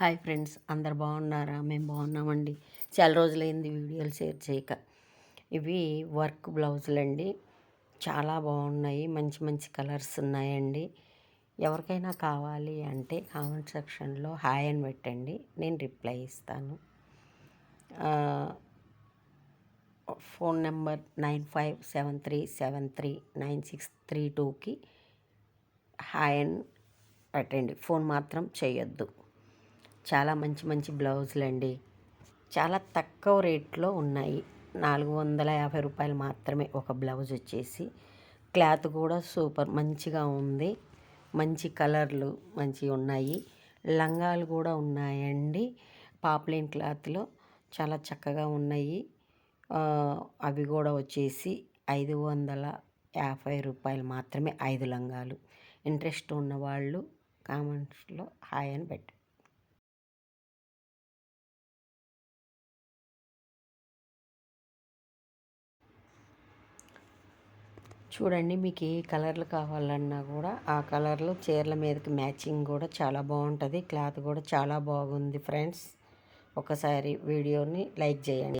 Hi friends అందరు బాగున్నారా? మేము బాగున్నామండి. చాలా రోజులైంది వీడియోలు షేర్ చేయక. ఇవి వర్క్ బ్లౌజులు అండి చాలా బాగున్నాయి. మంచి మంచి కలర్స్ ఉన్నాయండి. ఎవరికైనా కావాలి అంటే కామెంట్ సెక్షన్లో హాయ్ అని పెట్టండి. నేను రిప్లై ఇస్తాను. Phone number nine five seven three seven three nine six three టూకి హాయ్ అని పెట్టండి. ఫోన్ మాత్రం చేయొద్దు. చాలా మంచి మంచి బ్లౌజులు అండి చాలా తక్కువ రేట్లో ఉన్నాయి. నాలుగు వందల యాభై రూపాయలు మాత్రమే ఒక బ్లౌజ్ వచ్చేసి. క్లాత్ కూడా సూపర్ మంచిగా ఉంది. మంచి కలర్లు మంచిగా ఉన్నాయి. లంగాలు కూడా ఉన్నాయండి. పాప్లైన్ క్లాత్లో చాలా చక్కగా ఉన్నాయి. అవి కూడా వచ్చేసి ఐదు వందల యాభై రూపాయలు మాత్రమే ఐదు లంగాలు. ఇంట్రెస్ట్ ఉన్నవాళ్ళు కామెంట్స్లో హాయ్ అని పెట్టండి. చూడండి మీకు ఏ కలర్లు కావాలన్నా కూడా ఆ కలర్లో చీరల మీదకి మ్యాచింగ్ కూడా చాలా బాగుంటుంది. క్లాత్ కూడా చాలా బాగుంది ఫ్రెండ్స్. ఒకసారి వీడియోని లైక్ చేయండి.